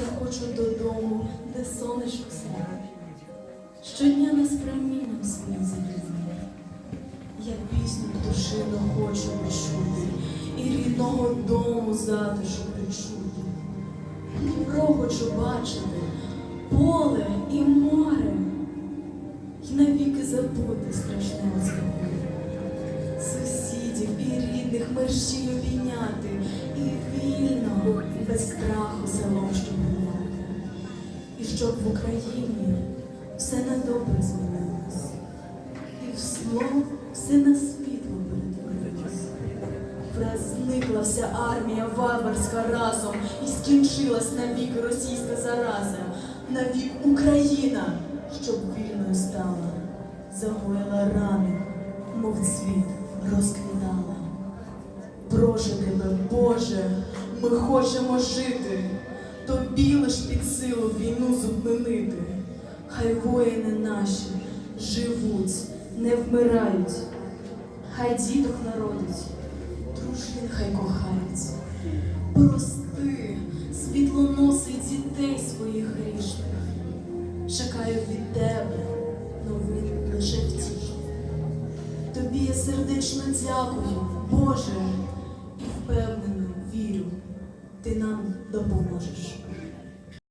Я хочу додому, де сонечко сяє. Щодня нас промінням своїм запізнює. Я пісню птушину хочу почути, і рідного дому затишок відчути. Дніпро хочу бачити, поле і море, й навіки забути страшне оце. Сусідів і рідних мерщій обійняти, і вільно, І щоб в Україні все на добре змінилось, і в зло все на світло перетворилось. Враз вся армія варварська разом, і скінчилась навік російська зараза, навік Україна, щоб вільною стала, загоїла рани, мов цвіт розквітала. Прошу тебе, Боже, ми хочемо жити, тобі лиш під силу війну зупинити. Хай воїни наші живуть, не вмирають, хай діток народить, дружин хай кохають. Прости, світлоносий дітей своїх грішних. Чекаю від тебе новин лише втіхи. Тобі я сердечно дякую, Боже, і впевнено вірю, ти нам допоможеш.